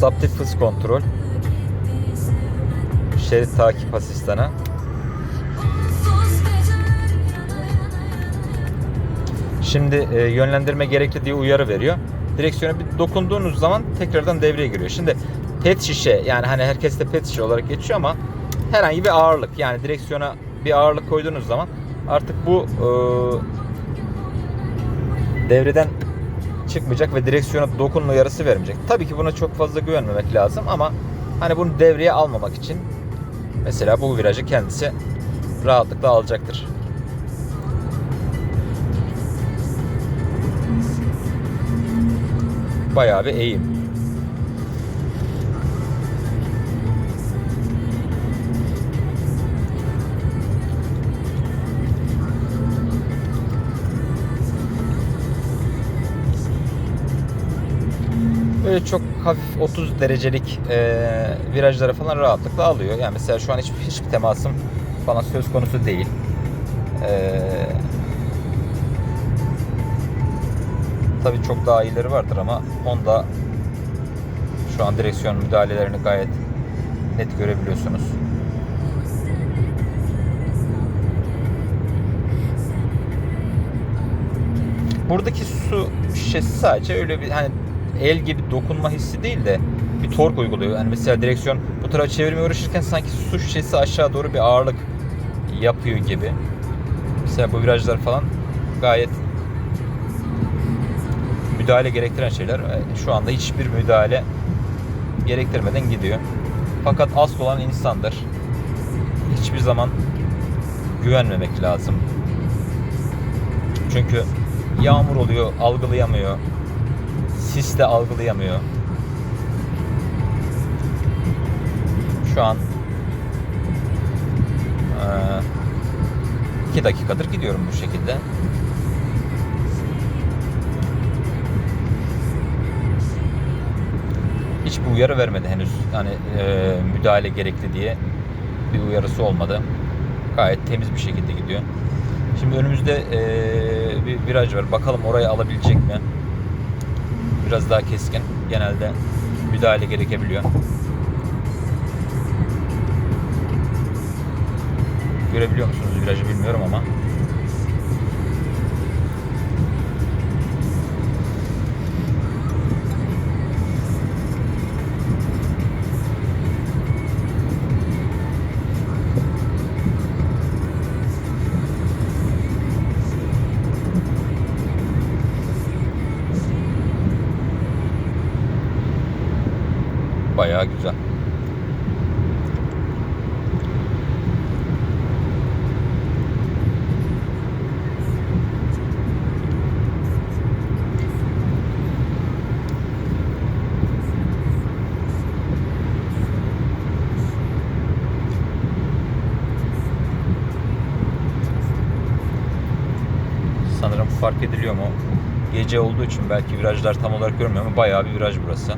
Adaptif hız kontrol. Şerit takip asistanı. Şimdi e, yönlendirme gerekli diye uyarı veriyor. Direksiyona bir dokunduğunuz zaman tekrardan devreye giriyor. Şimdi pet şişe yani hani herkes de pet şişe olarak geçiyor ama herhangi bir ağırlık yani direksiyona bir ağırlık koyduğunuz zaman artık bu e, devreden çıkmayacak ve direksiyona dokunma uyarısı vermeyecek. Tabii ki buna çok fazla güvenmemek lazım ama hani bunu devreye almamak için mesela bu virajı kendisi rahatlıkla alacaktır. Bayağı bir eğim. Böyle çok hafif 30 derecelik e, virajlara falan rahatlıkla alıyor. Yani mesela şu an hiç, hiçbir temasım falan söz konusu değil. E, tabii çok daha iyileri vardır ama Honda şu an direksiyon müdahalelerini gayet net görebiliyorsunuz. Buradaki su şişesi sadece öyle bir hani el gibi dokunma hissi değil de bir tork uyguluyor. Yani mesela direksiyon bu tarafa çevirmeye uğraşırken sanki su şişesi aşağı doğru bir ağırlık yapıyor gibi. Mesela bu virajlar falan gayet müdahale gerektiren şeyler. E, Şu anda hiçbir müdahale gerektirmeden gidiyor. Fakat asıl olan insandır. Hiçbir zaman güvenmemek lazım. Çünkü yağmur oluyor, algılayamıyor. Sis de algılayamıyor. Şu an 2 dakikadır gidiyorum bu şekilde. Hiçbir uyarı vermedi henüz. Yani e, müdahale gerekli diye bir uyarısı olmadı. Gayet temiz bir şekilde gidiyor. Şimdi önümüzde e, bir viraj var. Bakalım orayı alabilecek mi? Biraz daha keskin. Genelde müdahale gerekebiliyor. Görebiliyor musunuz virajı bilmiyorum ama. Bayağı güzel. Sanırım fark ediliyor mu? Gece olduğu için belki virajlar tam olarak görünmüyor ama bayağı bir viraj burası.